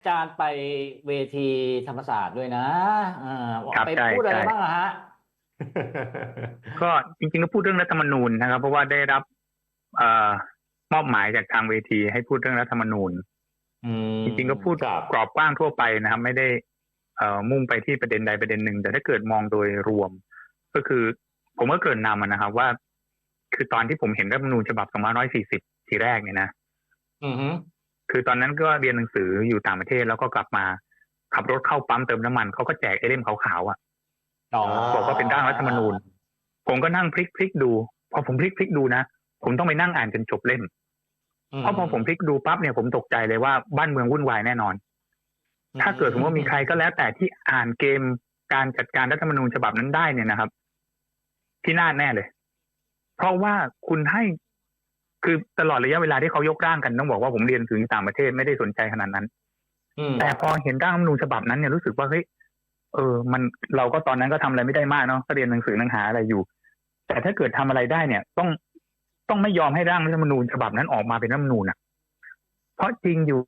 อาจารย์ไปเวทีธรรมศาสตร์ด้วยนะอ่าครับไปใช่พูดอะไรใช่ บ้างอะฮะ ก็จริงๆก็พูดเรื่องรัฐธรรมนูญนะครับ เพราะว่าได้รับเอ่อมอบหมายจากทางเวที ให้พูดเรื่องรัฐธรรมนูญ อืมจริงๆก็พูดครับกรอบกว้างทั่วไปนะครับ ไม่ได้เอ่อมุ่งไปที่ประเด็นใดประเด็นหนึ่ง แต่ถ้าเกิดมองโดยรวม ก็คือ ผมก็เกรินนำอะนะครับ ว่า คือตอนที่ผมเห็นรัฐธรรมนูญฉบับ 2540 ทีแรกเนี่ยนะ อือฮึ คือตอนนั้นก็เรียนหนังสืออยู่ต่างประเทศแล้วก็กลับมา ขับรถเข้าปั๊มเติมน้ำมันเขาก็แจกไอเล่มขาวๆอะอ๋อบอกว่าเป็นร่างรัฐธรรมนูญ ผมก็นั่งพลิกพลิกดู พอผมพลิกพลิกดูนะผมต้องไปนั่งอ่านจนจบเล่มเพราะพอผมพลิกดูปั๊บเนี่ยผมตกใจเลยว่าบ้านเมืองวุ่นวายแน่นอน ถ้าเกิดสมมติว่ามีใครก็แล้วแต่ที่อ่านเกมการจัดการรัฐธรรมนูญฉบับนั้นได้เนี่ยนะครับ ที่น่าแน่เลย เพราะว่าคุณให้ คือตลอดระยะเวลาที่เขายกร่างกันต้องบอกว่าผมเรียนถึงต่างประเทศไม่ได้สนใจขนาดนั้นอืมแต่พอเห็นร่างรัฐธรรมนูญฉบับนั้นเนี่ยรู้สึกว่าเฮ้ยเออ มันเราก็ตอนนั้นก็ทำอะไรไม่ได้มากเนาะก็เรียนหนังสือหนังหาอะไรอยู่ แต่ถ้าเกิดทำอะไรได้เนี่ย ต้องต้องไม่ยอมให้ร่างรัฐธรรมนูญฉบับนั้นออกมาเป็นรัฐธรรมนูญอะ เพราะจริงอยู่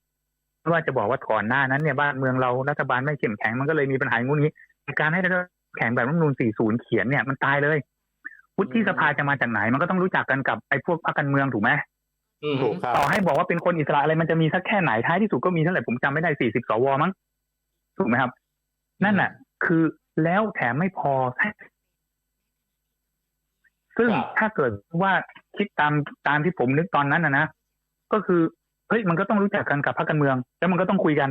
ไม่ว่าจะบอกว่าก่อนหน้านั้นเนี่ยบ้านเมืองเรารัฐบาลไม่เข้มแข็งมันก็เลยมีปัญหาอย่างงู้นนี้ การให้รัฐบาลแข็งแบบรัฐธรรมนูญ40 เขียนเนี่ยมันตายเลย วุฒิสภาจะมาจากไหน มันก็ต้องรู้จักกันกับไอ้พวกพรรคการเมืองถูกไหมอืมถูกครับต่อให้บอกว่าเป็นคนอิสระอะไรมันจะมีสักแค่ไหนท้ายที่สุดก็มีเท่าไหร่ผมจำไม่ได้สี่สิบสวมั้งถูกไหมครับ นั่นน่ะคือแล้วแถมไม่พอ ซึ่งครับถ้าเกิดว่าคิดตามตามที่ผมนึกตอนนั้นนะนะก็คือเฮ้ยมันก็ต้องรู้จักกันกับพรรคการเมือง แล้วมันก็ต้องคุยกัน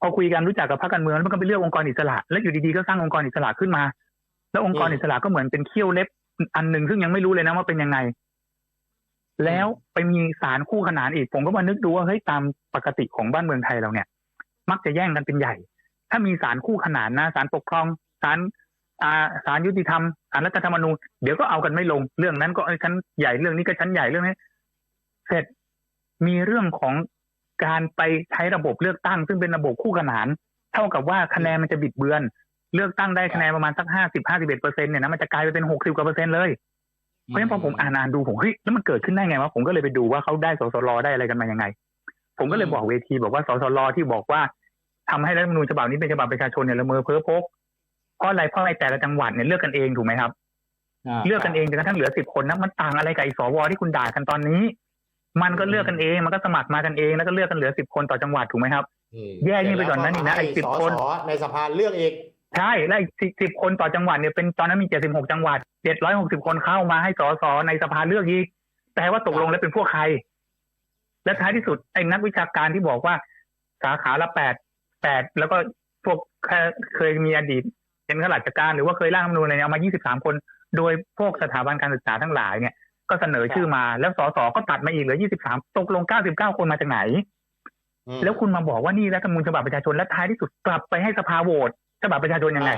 พอคุยกันรู้จักกับพรรคการเมืองแล้วมันก็ไปเลือกองค์กรอิสระ แล้วอยู่ดีๆก็สร้างองค์กรอิสระขึ้นมา แล้วองค์กรอิสระก็เหมือนเป็นเขี้ยวเล็บ อันหนึ่งซึ่งยังไม่รู้เลยนะว่าเป็นยังไง แล้วไปมีสารคู่ขนานอีก ผมก็มานึกดูว่าเฮ้ยตามปกติของบ้านเมืองไทยเราเนี่ย มักจะแย่งกันเป็นใหญ่ ถ้ามีสารคู่ขนานนะสารปกครองสารอ่าสารยุติธรรมสารรัฐธรรมนูญเดี๋ยวก็เอากันไม่ลง เรื่องนั้นก็เอ้ยชั้นใหญ่เรื่องนี้ก็ชั้นใหญ่เรื่องนี้เสร็จมีเรื่องของการไปใช้ระบบเลือกตั้ง ซึ่งเป็นระบบคู่ขนาน เท่ากับว่าคะแนนมันจะบิดเบือน เลือกตั้งได้คะแนนประมาณสักห้าสิบห้าสิบเอ็ดเปอร์เซ็นเนี่ยนะมันจะกลายไปเป็นหกสิบกว่าเปอร์เซ็นต์เลยเพราะฉะนั้นพอผมอ่านอ่านดูผมเฮ้ยแล้วมันเกิดขึ้นได้ไงวะผมก็เลยไปดูว่าเขาได้สสรได้อะไรกันมายังไง ผมก็เลยบอกเวทีบอกว่าสสรที่บอกว่าทำให้รัฐธรรมนูญฉบับนี้เป็นฉบับประชาชนเนี่ยละเมอเพ้อพกเพราะอะไรเพราะอะไรแต่ละจังหวัดเนี่ยเลือกกันเองถูกไหมครับาเลือกกันเองจนกระทั่งเหลือสิบคนนะมันต่างอะไรกับไอ้สวที่คุณด่ากันตอนนี้ มันก็เลือกกันเองมันก็สมัครมากันเองแล้วก็เลือกกันเหลือสิบคนต่อจังหวัดถูกไหมครับอืมแย่ยิ่งไปกว่านั้นอีกนะไอ้10คนสสในสภาเลือกอีก ใช่และอีกสิบคนต่อจังหวัดเนี่ยเป็นตอนนั้นมีเจ็ดสิบหกจังหวัดเจ็ดร้อยหกสิบคนเข้ามาให้สสในสภาเลือกอีกแต่ว่าตกลงแล้วเป็นพวกใคร และท้ายที่สุดไอ้นักวิชาการที่บอกว่าสาขาละแปดแปดแล้วก็พวกเคยเคยมีอดีตเป็นข้าราชการหรือว่าเคยร่างรัฐธรรมนูญอะไรเนี่ยเอามายี่สิบสามคน โดยพวกสถาบันการศึกษาทั้งหลายเนี่ย ก็เสนอชื่อมา แล้วสสก็ตัดมาอีกเหลือยี่สิบสามตกลงเก้าสิบเก้าคนมาจากไหนอืมแล้วคุณมาบอกว่านี่รัฐธรรมนูญฉบับประชาชนและท้ายที่สุดกลับไปให้สภาโหวต ฉบับประชาชนยังไง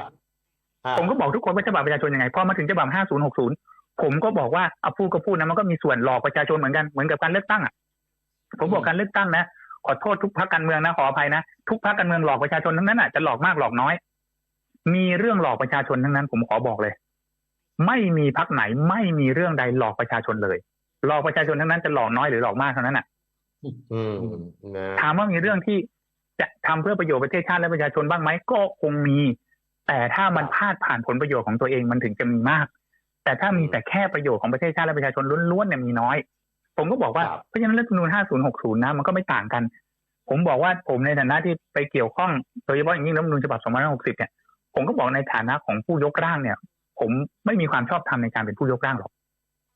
อ่าผมก็บอกทุกคนว่าฉบับประชาชนยังไงพอมาถึงฉบับ 5060 ผมก็บอกว่าเอาพูดก็พูดนะมันก็มีส่วนหลอกประชาชนเหมือนกันเหมือนกับการเลือกตั้งอะผมบอกการเลือกตั้งนะขอโทษทุกพรรคการเมืองนะขออภัยนะทุกพรรคการเมืองหลอกประชาชนทั้งนั้นอะจะหลอกมากหลอกน้อย มีเรื่องหลอกประชาชนทั้งนั้น ผมขอบอกเลย ไม่มีพรรคไหนไม่มีเรื่องใดหลอกประชาชนเลย หลอกประชาชนทั้งนั้นจะหลอกน้อยหรือหลอกมากเท่านั้นอะอืมนะถามว่ามีเรื่องที่ จะทำเพื่อประโยชน์ประเทศชาติและประชาชนบ้างไหมก็คงมี แต่ถ้ามันพาดผ่านผลประโยชน์ของตัวเองมันถึงจะมีมาก แต่ถ้ามีแต่แค่ประโยชน์ของประเทศชาติและประชาชนล้วนๆเนี่ยมีน้อย ผมก็บอกว่าครับเพราะฉะนั้นรัฐธรรมนูญ5060 นะ มันก็ไม่ต่างกัน ผมบอกว่าผมในฐานะที่ไปเกี่ยวข้องโดยเฉพาะอย่างยิ่งรัฐธรรมนูญฉบับ2560 เนี่ย ผมก็บอกในฐานะของผู้ยกร่างเนี่ย ผมไม่มีความชอบธรรมในการเป็นผู้ยกร่างหรอก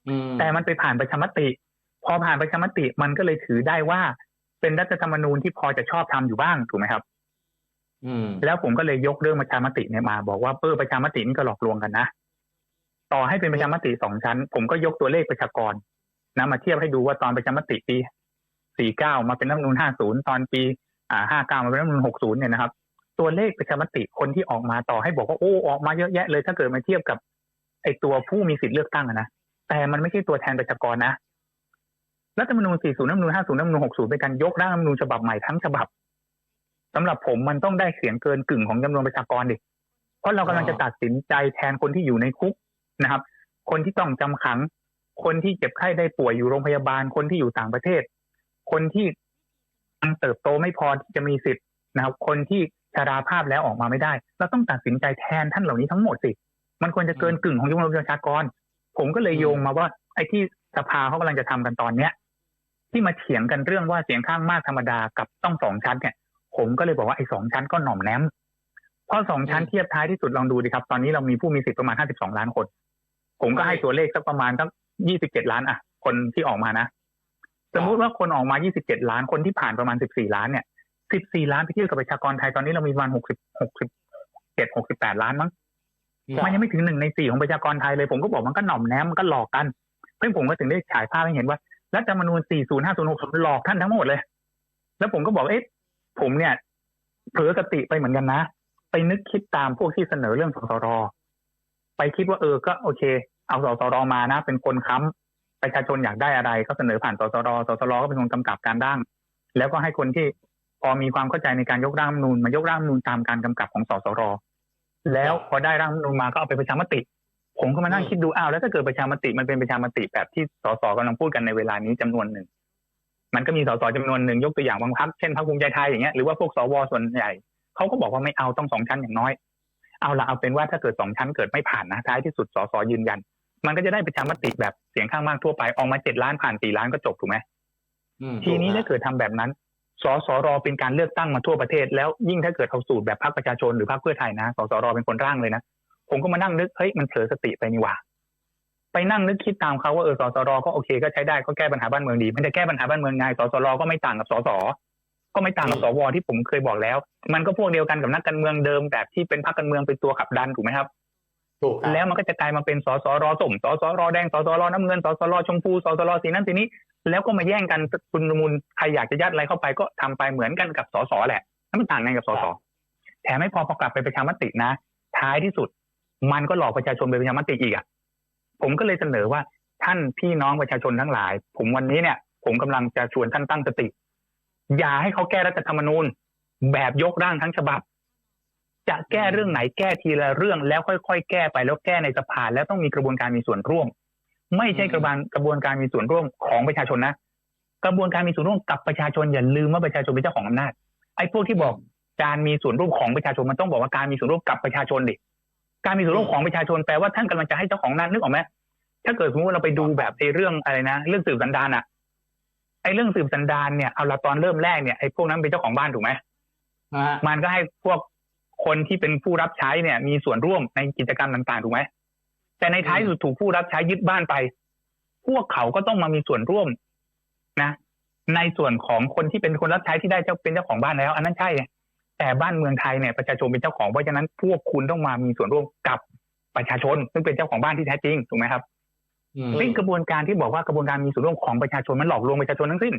อืมแต่มันไปผ่านประชามติ พอผ่านประชามติมันก็เลยถือได้ว่า เป็นรัฐธรรมนูญที่พอจะชอบทำอยู่บ้างถูกไหมครับอืมแล้วผมก็เลยยกเรื่องประชามติเนี่ยมา บอกว่าเออประชามตินี่ก็หลอกลวงกันนะต่อให้เป็นประชามติสองชั้น ผมก็ยกตัวเลขประชากรนะมาเทียบให้ดูว่าตอนประชามติปีสี่เก้ามาเป็นรัฐธรรมนูญห้าศูนย์ตอนปีอ่าห้าเก้ามาเป็นรัฐธรรมนูญหกศูนย์เนี่ยนะครับ ตัวเลขประชามติคนที่ออกมาต่อให้บอกว่าโอ้ออกมาเยอะแยะเลย ถ้าเกิดมาเทียบกับไอตัวผู้มีสิทธิ์เลือกตั้งอะนะแต่มันไม่ใช่ตัวแทนประชากรนะ รัฐธรรมนูญ 40 รัฐธรรมนูญ 50 รัฐธรรมนูญ 60 เป็นการยกร่างรัฐธรรมนูญฉบับใหม่ทั้งฉบับสำหรับผมมันต้องได้เสียงเกินกึ่งของจำนวนประชากรดิ เพราะเรากำลังจะตัดสินใจแทนคนที่อยู่ในคุกนะครับ คนที่ต้องจำขัง คนที่เจ็บไข้ได้ป่วยอยู่โรงพยาบาล คนที่อยู่ต่างประเทศ คนที่ยังเติบโตไม่พอที่จะมีสิทธิ์นะครับ คนที่ชราภาพแล้วออกมาไม่ได้ เราต้องตัดสินใจแทนท่านเหล่านี้ทั้งหมดสิ มันควรจะเกินกึ่งของจำนวนประชากร ผมก็เลยโยงมาว่าไอ้ที่สภาเขากำลังจะทำกันตอนเนี้ย ที่มาเถียงกันเรื่องว่าเสียงข้างมากธรรมดากับต้องสองชั้นเนี่ย ผมก็เลยบอกว่าไอ้สองชั้นก็หน่อมแนมเพราะสองชั้นอืมเทียบท้ายที่สุดลองดูดิครับ ตอนนี้เรามีผู้มีสิทธิ์ประมาณห้าสิบสองล้านคน ผมก็ให้ตัวเลขสักประมาณสักยี่สิบเจ็ดล้านอะ คนที่ออกมานะ สมมุติว่าคนออกมา27ล้านคนที่ผ่านประมาณ14ล้านเนี่ย14ล้านไปเทียบกับประชากรไทยตอนนี้เรามีประมาณ60 67 68ล้านมั้งมันยังไม่ถึงหนึ่งในสี่ของประชากรไทยเลยผมก็บอกมันก็หน่อมแนมมันก็หลอกกันเพื่อนผมก็ถึงได้ฉายภาพให้เห็นว่า รัฐธรรมนูญ 40 50 60หลอกท่านทั้งหมดเลย แล้วผมก็บอกเอ๊ะผมเนี่ยเผลอสติไปเหมือนกันนะ ไปนึกคิดตามพวกที่เสนอเรื่องสสร ไปคิดว่าเออก็โอเค เอาสสรมานะ เป็นคนค้ำประชาชนอยากได้อะไร ก็เสนอผ่านสสร สสรก็เป็นคนกำกับการร่าง แล้วก็ให้คนที่พอมีความเข้าใจในการยกร่างนูญมายกร่างนูญตามการกำกับของสสร แล้วพอได้ร่างนูญมาก็เอาไปประชามติ ผมก็มานั่งคิดดูอ้าวแล้วถ้าเกิดประชามติมันเป็นประชามติแบบที่สสกำลังพูดกันในเวลานี้จำนวนหนึ่งมันก็มีสสจำนวนหนึ่งยกตัวอย่างบางพรรคเช่นพรรคภูมิใจไทยอย่างเงี้ยหรือว่าพวกสวส่วนใหญ่เขาก็บอกว่าไม่เอาต้องสองชั้นอย่างน้อย เอาละเอาเป็นว่าถ้าเกิดสองชั้นเกิดไม่ผ่านนะท้ายที่สุดสสยืนยัน มันก็จะได้ประชามติแบบเสียงข้างมากทั่วไปออกมาเจ็ดล้านผ่านสี่ล้านก็จบถูกไหมอืมทีนี้ถ้าเกิดทำแบบนั้นสสรเป็นการเลือกตั้งมาทั่วประเทศ แล้วยิ่งถ้าเกิดเอาสูตรแบบพรรคประชาชนหรือพรรคเพื่อไทยนะสสรเป็นคนร่างเลยนะ ผมก็มานั่งนึกเฮ้ยมันเผลอสติไปนี่หว่าไปนั่งนึกคิดตามเขาว่าเออสสรก็โอเคก็ใช้ได้ก็แก้ปัญหาบ้านเมืองดี มันจะแก้ปัญหาบ้านเมืองไงสสรก็ไม่ต่างกับสสก็ไม่ต่างกับสวที่ผมเคยบอกแล้ว มันก็พวกเดียวกันกับนักการเมืองเดิมแบบที่เป็นพรรคการเมืองเป็นตัวขับดันถูกไหมครับถูกครับแล้วมันก็จะกลายมาเป็นสสรส้มสสรแดงสสรน้ำเงินสสรชมพูสสรสีนั้นสีนี้ แล้วก็มาแย่งกันคุณมูลใครอยากจะยัดอะไรเข้าไปก็ทำไปเหมือนกันกับสสแหละแล้วมันต่างกันกับสสแถมไม่พอพอกลับไปประชามตินะ ท้ายที่สุด มันก็หลอกประชาชนไปประชามติอีกอะผมก็เลยเสนอว่าท่านพี่น้องประชาชนทั้งหลาย ผมวันนี้เนี่ย ผมกำลังจะชวนท่านตั้งสติ อย่าให้เขาแก้รัฐธรรมนูญ แบบยกร่างทั้งฉบับ จะแก้เรื่องไหนแก้ทีละเรื่องแล้วค่อยๆแก้ไปแล้วแก้ในสภาแล้วต้องมีกระบวนการมีส่วนร่วม ไม่ใช่กระบวนกระบวนการมีส่วนร่วมของประชาชนนะกระบวนการมีส่วนร่วมกับประชาชนอย่าลืมว่าประชาชนเป็นเจ้าของอำนาจไอ้พวกที่บอกการมีส่วนร่วมของประชาชนมันต้องบอกว่าการมีส่วนร่วมกับประชาชนดิ การมีส่วนร่วมของประชาชนแปลว่าท่านกำลังจะให้เจ้าของอำนาจนึกออกไหมถ้าเกิดสมมติว่าเราไปดูแบบไอ้เรื่องอะไรนะเรื่องสืบสันดานอะไอ้เรื่องสืบสันดานเนี่ยเอาละตอนเริ่มแรกเนี่ยไอ้พวกนั้นเป็นเจ้าของบ้านถูกไหมนะฮะมันก็ให้พวกคนที่เป็นผู้รับใช้เนี่ย มีส่วนร่วมในกิจกรรมต่างๆถูกไหมแต่ในท้ายสุดถูกผู้รับใช้ยึดบ้านไป พวกเขาก็ต้องมามีส่วนร่วมนะ ในส่วนของคนที่เป็นคนรับใช้ที่ได้เจ้าเป็นเจ้าของบ้านแล้ว อันนั้นใช่ไง แต่บ้านเมืองไทยเนี่ยประชาชนเป็นเจ้าของเพราะฉะนั้นพวกคุณต้องมามีส่วนร่วมกับประชาชน ซึ่งเป็นเจ้าของบ้านที่แท้จริงถูกไหมครับอืมซึ่งกระบวนการที่บอกว่ากระบวนการมีส่วนร่วมของประชาชนมันหลอกลวงประชาชนทั้งสิ้น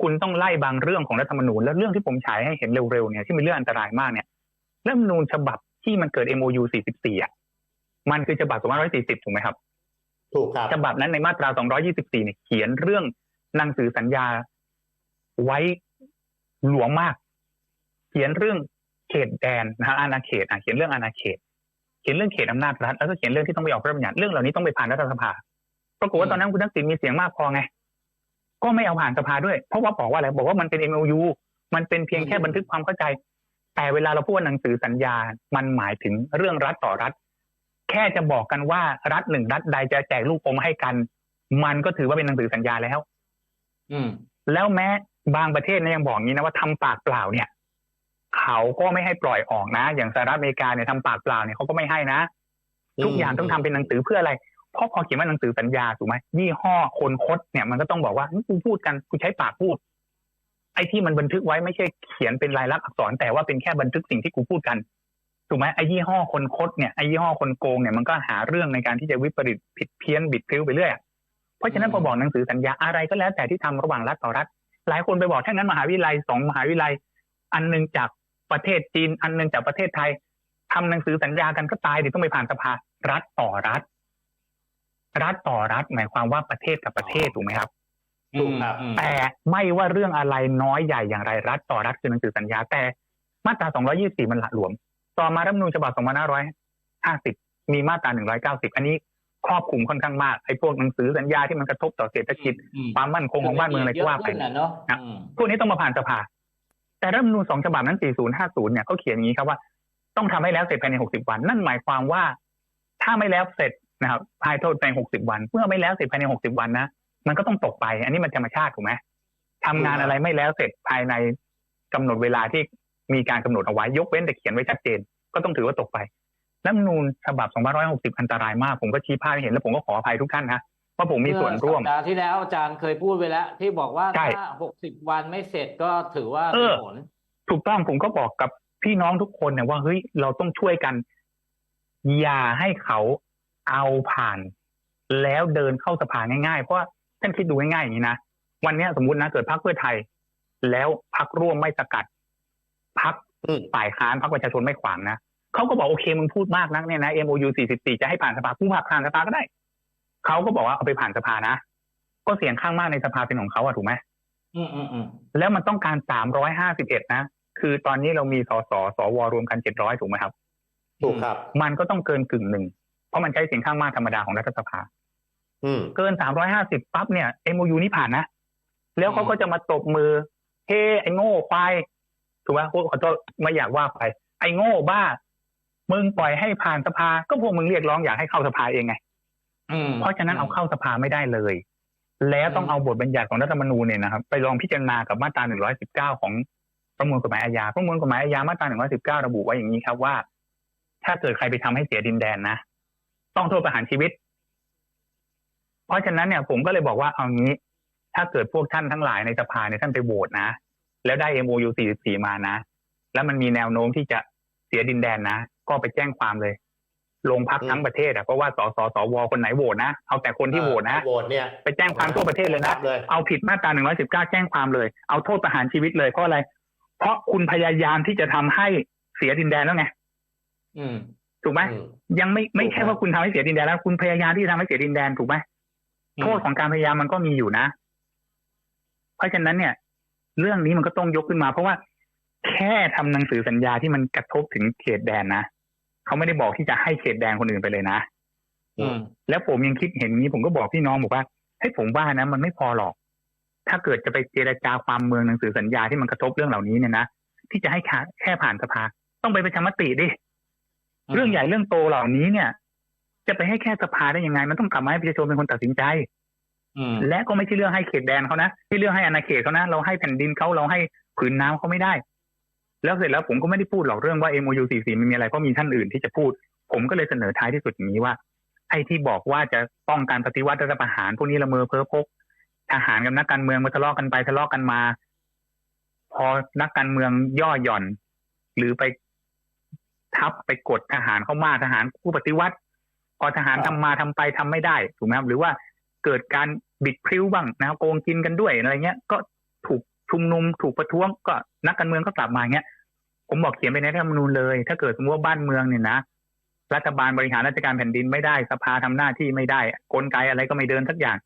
คุณต้องไล่บางเรื่องของรัฐธรรมนูญและเรื่องที่ผมฉายให้เห็นเร็วๆเนี่ยที่เป็นเรื่องอันตรายมากเนี่ยรัฐธรรมนูญฉบับที่มันเกิด MOU 44อะมันคือฉบับ2540ถูกไหมครับถูกครับฉบับนั้นในมาตรา 224เนี่ยเขียนเรื่องหนังสือสัญญาไว้หลวมมาก เขียนเรื่องเขตแดนนะฮะอาณาเขตอะเขียนเรื่องอาณาเขต เขียนเรื่องเขตอำนาจรัฐแล้วก็เขียนเรื่องที่ต้องไปออกพระราชบัญญัติเรื่องเหล่านี้ต้องไปผ่านรัฐสภาปรากฏว่าตอนนั้นคุณทักษิณมีเสียงมากพอไงก็ไม่เอาผ่านสภาด้วย เพราะว่าบอกว่าอะไรบอกว่ามันเป็น MOU มันเป็นเพียงแค่บันทึกความเข้าใจ แต่เวลาเราพูดว่าหนังสือสัญญา มันหมายถึงเรื่องรัฐต่อรัฐ แค่จะบอกกันว่ารัฐหนึ่งรัฐใดจะแจกลูกอมให้กัน มันก็ถือว่าเป็นหนังสือสัญญาแล้ว อืมแล้วแม้บางประเทศเนี่ยยังบอกงี้นะว่าทำปากเปล่าเนี่ย เขาก็ไม่ให้ปล่อยออกนะ อย่างสหรัฐอเมริกาเนี่ยทำปากเปล่าเนี่ยเขาก็ไม่ให้นะ ทุกอย่างต้องทำเป็นหนังสือเพื่ออะไรเพราะพอเขียนว่าหนังสือสัญญาถูกไหมยี่ห้อคนคดเนี่ยมันก็ต้องบอกว่ากูพูดกันกูใช้ปากพูด ไอ้ที่มันบันทึกไว้ไม่ใช่เขียนเป็นลายลักษณ์อักษร แต่ว่าเป็นแค่บันทึกสิ่งที่กูพูดกันถูกไหมไอ้ยี่ห้อคนคดเนี่ยไอ้ยี่ห้อคนโกงเนี่ยมันก็หาเรื่องในการที่จะวิปริตผิดเพี้ยนบิดพลิ้วไปเรื่อยเพราะฉะนั้นพอบอกหนังสือสัญญาอะไรก็แล้วแต่ที่ทำระหว่างรัฐต่อรัฐ หลายคนไปบอกถ้างั้นมหาวิทยาลัยสองมหาวิทยาลัยอันหนึงจาก ประเทศจีนอันหนึงจากประเทศไทยทำหนังสือสัญญากันก็ตายเดี๋ยวต้องไปผ่านสภารัฐต่อรัฐ รัฐต่อรัฐ หมายความว่าประเทศกับประเทศถูกไหมครับถูกครับอืมแต่ไม่ว่าเรื่องอะไรน้อยใหญ่อย่างไรรัฐต่อรัฐคือหนังสือสัญญา แต่มาตรา 224 มันหละหลวม ต่อมารัฐธรรมนูญฉบับ 2550 มีมาตรา 190 อันนี้ครอบคลุมค่อนข้างมากไอ้พวกหนังสือสัญญาที่มันกระทบต่อเศรษฐกิจอืมความมั่นคงของบ้านเมืองอะไรก็ว่าไปเยอะขึ้นน่ะเนาะครับอืมพวกนี้ต้องมาผ่านสภา แต่รัฐมนูญสองฉบับนั้น 4050 เนี่ยเขาเขียนอย่างนี้ครับว่าต้องทำให้แล้วเสร็จภายใน 60 วัน นั่นหมายความว่า ถ้าไม่แล้วเสร็จนะครับภายโทษภายใน 60 วัน เมื่อไม่แล้วเสร็จภายใน 60 วันนะมันก็ต้องตกไป อันนี้มันธรรมชาติถูกไหมทำงานอะไรไม่แล้วเสร็จภายในกำหนดเวลาที่มีการกำหนดเอาไว้ยกเว้นแต่เขียนไว้ชัดเจน ก็ต้องถือว่าตกไปรัฐมนูญฉบับ 2560 อันตรายมาก ผมก็ชี้ภาพให้เห็นแล้วผมก็ขออภัยทุกท่านนะ ว่าผมมีส่วนร่วมเมื่อสัปดาห์ที่แล้วอาจารย์เคยพูดไปแล้ว ที่บอกว่าใช่ถ้าหกสิบวันไม่เสร็จก็ถือว่าเอมีอผลถูกต้องผมก็บอกกับพี่น้องทุกคนเนี่ยว่าเฮ้ยเราต้องช่วยกัน อย่าให้เขาเอาผ่าน แล้วเดินเข้าสภาง่ายๆ เพราะว่าท่านคิดดูง่ายๆอย่างนี้นะวันเนี้ยสมมตินะเกิดพรรคเพื่อไทย แล้วพรรคร่วมไม่สกัดพรรคอืมฝ่ายค้านพรรคประชาชนไม่ขวางนะเขาก็บอกโอเคมึงพูดมากนักเนี่ยนะ MOU 44 จะให้ผ่านสภาผู้ผ่านสภาก็ได้ เขาก็บอกว่าเอาไปผ่านสภานะ ก็เสียงข้างมากในสภาเป็นของเขาอะถูกไหมอืมอืมอืมแล้วมันต้องการ351นะ คือตอนนี้เรามีสสสวรวมกัน700ถูกไหมครับ ถูกครับ มันก็ต้องเกินกึ่งหนึ่ง เพราะมันใช้เสียงข้างมากธรรมดาของรัฐสภา อืมเกิน350ปั๊บเนี่ย MOU นี่ผ่านนะ แล้วเขาก็จะมาตบมือ เฮ้ไอ้โง่ควายถูกไหมโอ้ขอโทษไม่อยากว่าไป ไอ้โง่บ้า มึงปล่อยให้ผ่านสภา ก็พวกมึงเรียกร้องอยากให้เข้าสภาเองไงอืม เพราะฉะนั้นเอาเข้าสภาไม่ได้เลย แล้วต้องเอาบทบัญญัติของรัฐธรรมนูญเนี่ยนะครับไปลองพิจารณากับมาตรา 119 ของประมวลกฎหมายอาญาประมวลกฎหมายอาญามาตรา 119 ระบุไว้อย่างนี้ครับว่า ถ้าเกิดใครไปทำให้เสียดินแดนนะต้องโทษประหารชีวิต เพราะฉะนั้นเนี่ย ผมก็เลยบอกว่าเอางี้ ถ้าเกิดพวกท่านทั้งหลายในสภาเนี่ยท่านไปโหวตนะ แล้วได้ MOU 44 มานะ แล้วมันมีแนวโน้มที่จะเสียดินแดนนะ ก็ไปแจ้งความเลย ลงพักทั้งประเทศอะเพราะว่าสสสวคนไหนโหวตนะเอาแต่คนที่โหวตนะโหวตเนี่ยไปแจ้งความทั่วประเทศเลยนะเลยเอาผิดมาตรา119แจ้งความเลย เอาโทษประหารชีวิตเลยเพราะอะไร เพราะคุณพยายามที่จะทำให้เสียดินแดนแล้วไงอืมถูกไหมอืมยังไม่ไม่ถูกใช่ครับว่าคุณทำให้เสียดินแดนแล้ว คุณพยายามที่จะทำให้เสียดินแดนถูกไหมโทษของการพยายามมันก็มีอยู่นะ เพราะฉะนั้นเนี่ย เรื่องนี้มันก็ต้องยกขึ้นมา เพราะว่าแค่ทำหนังสือสัญญาที่มันกระทบถึงเขตแดนนะ เขาไม่ได้บอกที่จะให้เขตแดนคนอื่นไปเลยนะอืมแล้วผมยังคิดเห็นอย่างนี้ผมก็บอกพี่น้องบอกว่าให้ยผมว่านะ มันไม่พอหรอก ถ้าเกิดจะไปเจรจาความเมืองหนังสือสัญญาที่มันกระทบเรื่องเหล่านี้เนี่ยนะที่จะให้แค่แค่ผ่านสภา ต้องไปประชามติดิเรื่องใหญ่เรื่องโตเหล่านี้เนี่ย จะไปให้แค่สภาได้ยังไง มันต้องกลับมาให้ประชาชนเป็นคนตัดสินใจอืมและก็ไม่ใช่เรื่องให้เขตแดนเขานะที่เรื่องให้อาณาเขตเขานะเราให้แผ่นดินเขาเราให้ผืนน้ำเขาไม่ได้ แล้วเสร็จแล้วผมก็ไม่ได้พูดหรอกเรื่องว่า MOU 44มันมีอะไรเพราะมีท่านอื่นที่จะพูด ผมก็เลยเสนอท้ายที่สุดอย่างนี้ว่าไอ้ที่บอกว่าจะป้องกันปฏิวัติรัฐประหารพวกนี้ละเมอเพ้อพกทหารกับนักการเมืองมาทะเลาะกันไปทะเลาะกันมา พอนักการเมืองย่อหย่อน หรือไปทับไปกดทหารเข้ามาทหารผู้ปฏิวัติ พอทหารทำบมาทำไปทำไม่ได้ถูกไหมครับ หรือว่าเกิดการบิดพริ้วบ้างนะครับโกงกินกันด้วยอะไรเงี้ย ก็ถูก ชุมนุมถูกประท้วงก็นักการเมืองก็กลับมาเงี้ย ผมบอกเขียนไปในรัฐธรรมนูญเลย ถ้าเกิดสมมติว่าบ้านเมืองเนี่ยนะรัฐบาลบริหารราชการแผ่นดินไม่ได้สภาทำหน้าที่ไม่ได้ กลไกอะไรก็ไม่เดินสักอย่าง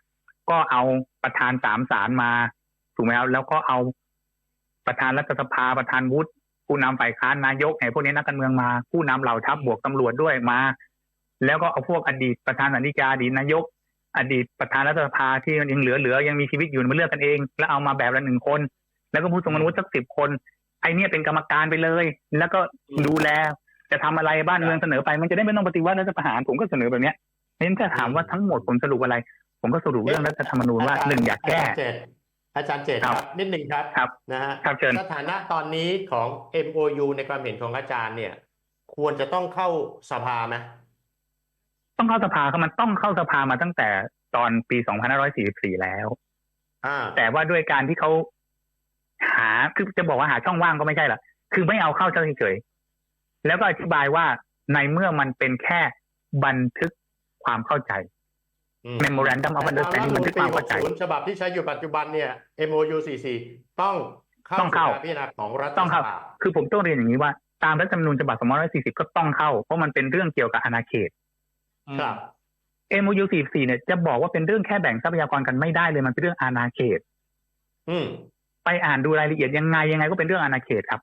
ก็เอาประธานสามศาลมาถูกไหมครับแล้วก็เอาประธานรัฐสภาประธานวุฒิผู้นำฝ่ายค้านนายกไอ้พวกนี้นักการเมืองมา ผู้นำเหล่าทัพบวกตำรวจด้วยมา แล้วก็เอาพวกอดีตประธานสันติกาอดีตนายก อดีตประธานรัฐสภาที่มันยังเหลือๆยังมีชีวิตอยู่มาเลือกกันเอง แล้วเอามาแบบละหนึ่งคน แล้วก็ผู้ทรงคุณวุฒิสักสิบคนไอเนี่ยเป็นกรรมการไปเลย แล้วก็ดูแลจะทำอะไรบ้านเมืองเสนอไป มันจะได้ไม่ต้องปฏิวัติรัฐประหารผมก็เสนอแบบเนี้ยเน้นถ้าถามว่าทั้งหมดผมสรุปอะไร ผมก็สรุปเรื่องรัฐธรรมนูญว่าจรย์หนึ่งอยากแก้อาจารย์เจตอาจารย์เจตคครัรับบนิดหนึ่งครับครับนะฮะครับเชิญสถานะตอนนี้ของ MOU ในความเห็นของอาจารย์เนี่ย ควรจะต้องเข้าสภาไหม ต้องเข้าสภาครับมันต้องเข้าสภามาตั้งแต่ตอนปี 2544 แล้วอ่าแต่ว่าด้วยการที่เขาหาคือจะบอกว่าหาช่องว่างก็ไม่ใช่หรอกคือไม่เอาเข้าเฉยๆแล้วก็อธิบายว่าในเมื่อมันเป็นแค่บันทึกความเข้าใจอืม memorandum of แต่ตามรัฐธร understanding รมบันนูทึญกปีความเข้าใจ60ฉบับที่ใช้อยู่ปัจจุบันเนี่ย MOU 44ต้องเข้าต้องเข้าสู่การพิจารณาของรัฐต้องสเข้าภาคือผมต้องเรียนอย่างนี้ว่า ตามรัฐธรรมนูญฉบับ2540 ก็ต้องเข้า เพราะมันเป็นเรื่องเกี่ยวกับอาณาเขต ครับ MOU 44เนี่ยจะบอกว่าเป็นเรื่องแค่แบ่งทรัพยากรกันไม่ได้เลยมันเป็นเรื่องอาณาเขต อืมไปอ่านดูรายละเอียดยังไงยังไงก็เป็นเรื่องอาณาเขตครับ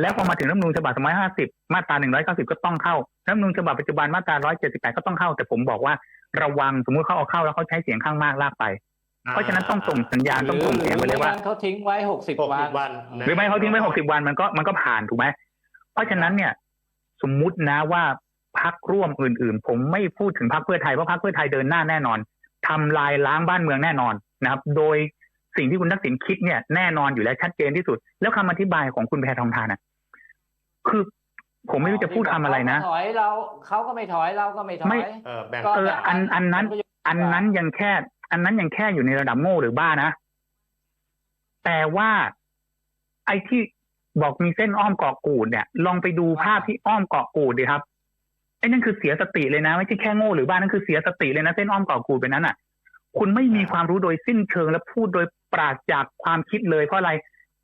แล้วพอมาถึงรัฐธรรมนูญฉบับ250มาตรา190ก็ต้องเข้ารัฐธรรมนูญฉบับปัจจุบันมาตรา178ก็ต้องเข้า แต่ผมบอกว่าระวังสมมุติเขาเอาเข้าแล้วเขาใช้เสียงข้างมากลากไป เพราะฉะนั้นต้องส่งสัญญาณต้องส่งเสียงไปเลยว่าหรือม่งั้นเขาทิ้งไว้หกสิบหกวัสินบวันนะหรือไม่เขาทิ้งไว้หกสิบวันมันก็มันก็ผ่านถูกไหมเพราะฉะนั้นเนี่ย สมมุตินะว่า พักร่วมอื่นๆ ผมไม่พูดถึงพักเพื่อไทยเพราะพักเพื่อไทยเดินหน้าแน่นอนทำลายล้างบ้านเมืองแน่นอนนะครับ โดยสิ่งที่คุณทักษิณคิดเนี่ยแน่นอนอยู่แล้วชัดเจนที่สุด แล้วคำอธิบายของคุณแพทองทานนะคือผมไม่รู้จะพูดคำอะไรนะถอยเราเขาก็ไม่ถอยเราก็ไม่ถอไม่ยเออแบ่งก็เอออันอันนั้นมัก็ยู่อันนั้นยังแค่ อันนั้นยังแค่อยู่ในระดับโง่หรือบ้านะ แต่ว่าไอ้ที่บอกมีเส้นอ้อมเกาะกูดเนี่ย ลองไปดูภาพที่อ้อมเกาะกูดดิครับ ไอ้นั่นคือเสียสติเลยนะไม่ใช่แค่โง่หรือบ้านั่นคือเสียสติเลยนะเส้นอ้อมเกาะกูดเป็นนั้นอะ คุณไม่มีความรู้โดยสิ้นเชิงและพูดโดยปราศจากความคิดเลยเพราะอะไร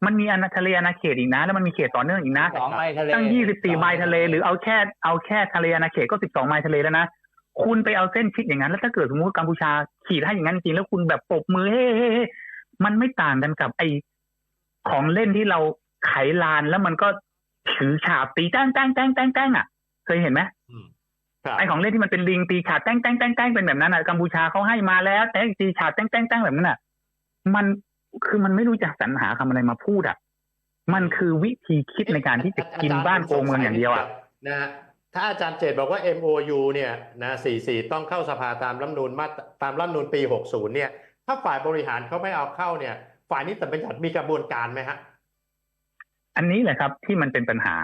มันมีอาณาทะเลอาณาเขตอีกนะ แล้วมันมีเขตต่อเนื่องอีกนะสองไมล์ทะเลตั้ง24ไมล์ทะเลหรือเอาแค่เอาแค่ทะเลอาณาเขตก็12ไมล์ทะเลแล้วนะคุณไปเอาเส้นชิดอย่างนั้น แล้วถ้าเกิดสมมติกัมพูชาขีดให้อย่างนั้นจริงแล้วคุณแบบปรบมือเฮ้เฮ้เฮ้มันไม่ต่างกันกับไอของเล่นที่เราไขลานแล้วมันก็ถือฉาบตีแต้งแต้งแต้งแต้งแต้งอะ เคยเห็นไหมอืมครับ ไอของเล่นที่มันเป็นลิงตีฉาบแต้งแต้งแต้งแต้งเป็นแบบนั้นอะกัมพูชาเขาให้มาแล้วแต่ตีฉาบแต้งแต้งแต้งแบบนั้นอะ มันคือมันไม่รู้จักสรรหาคำอะไรมาพูดอะมันคือวิธีคิดในการที่จะกินบ้านโกงเมืองอย่างเดียวอะนะฮะถ้าอาจารย์เจตบอกว่า MOU เนี่ยนะ44 ต้องเข้าสภาตามรัฐธรรมนูญมาตราตามรัฐธรรมนูญปี 60 เนี่ย ถ้าฝ่ายบริหารเขาไม่เอาเข้าเนี่ย ฝ่ายนิติบัญญัติมีกระบวนการไหมฮะ อันนี้แหละครับที่มันเป็นปัญหา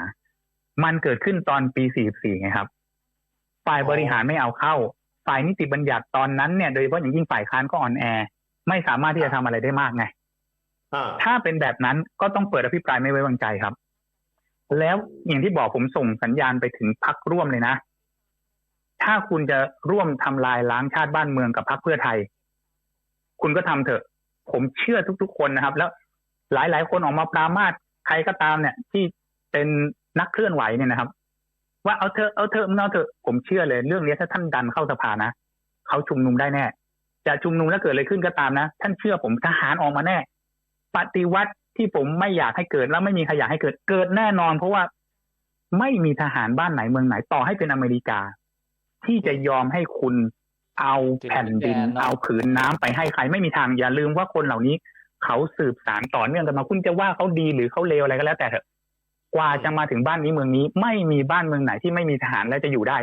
มันเกิดขึ้นตอนปี 44ไงครับ ฝ่ายบริหารไม่เอาเข้า ฝ่ายนิติบัญญัติตอนนั้นเนี่ยโดยเฉพาะอย่างยิ่งฝ่ายค้านก็อ่อนแอ ไม่สามารถที่จะทำอะไรได้มากไงอ่าถ้าเป็นแบบนั้นก็ต้องเปิดอภิปรายไม่ไว้วางใจครับ แล้วอย่างที่บอกผมส่งสัญญาณไปถึงพักร่วมเลยนะ ถ้าคุณจะร่วมทำลายล้างชาติบ้านเมืองกับพักเพื่อไทย คุณก็ทำเถอะ ผมเชื่อทุกๆคนนะครับ แล้วหลายๆคนออกมาปรามาสใครก็ตามเนี่ย ที่เป็นนักเคลื่อนไหวเนี่ยนะครับ ว่าเอาเถอะเอาเถอะมึงเอาเถอะผมเชื่อเลย เรื่องนี้ถ้าท่านดันเข้าสภานะเขาชุมนุมได้แน่ จะชุมนุมแล้วเกิดอะไรขึ้นก็ตามนะ ท่านเชื่อผมทหารออกมาแน่ ปฏิวัติที่ผมไม่อยากให้เกิดแล้วไม่มีใครอยากให้เกิดเกิดแน่นอน เพราะว่าไม่มีทหารบ้านไหนเมืองไหนต่อให้เป็นอเมริกา ที่จะยอมให้คุณเอาแผ่นดิน เอาผืนน้ำไปให้ใครไม่มีทางอย่าลืมว่าคนเหล่านี้ เขาสืบสารต่อเนื่องกันมาคุณจะว่าเขาดีหรือเขาเลวอะไรก็แล้วแต่เถอะ กว่าจะมาถึงบ้านนี้เมืองนี้ ไม่มีบ้านเมืองไหนที่ไม่มีทหารและจะอยู่ได้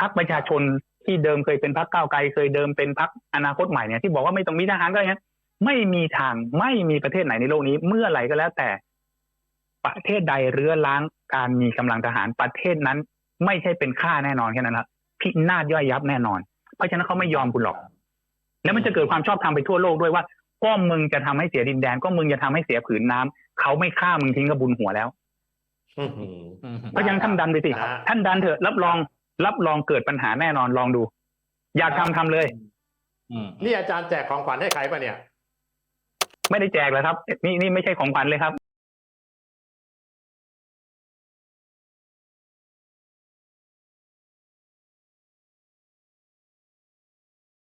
พักประชาชนที่เดิมเคยเป็นพักก้าวไกลเคยเดิมเป็นพักอนาคตใหม่เนี่ยที่บอกว่าไม่ต้องมีทหารก็อย่างนั้ไม่มีทางไม่มีประเทศไหนในโลกนี้ เมื่อไหร่ก็แล้วแต่ประเทศใดเรื้อล้างการมีกำลังทหารประเทศนั้น ไม่ใช่เป็นค่าแน่นอนแค่นั้นละพินาศย่อยยับแน่นอน เพราะฉะนั้นเขาไม่ยอมคุณหรอก แล้วมันจะเกิดความชอบธรรมไปทั่วโลกด้วยว่าก็มึงจะทำให้เสียดินแดน ก็มึงจะทำให้เสียผืนน้ำเขาไม่ฆ่ามึงทิ้งกระบุญหัวแล้ว เพราะฉะนั้นท่านดันไปสิครับท่านดันเถอะ รับรองรับรองเกิดปัญหาแน่นอนลองดู อยากทำทำเลยอืมนี่อาจารย์แจกของขวัญให้ใครป่ะเนี่ย ไม่ได้แจกแล้วครับ นี่นี่ไม่ใช่ของขวัญเลยครับ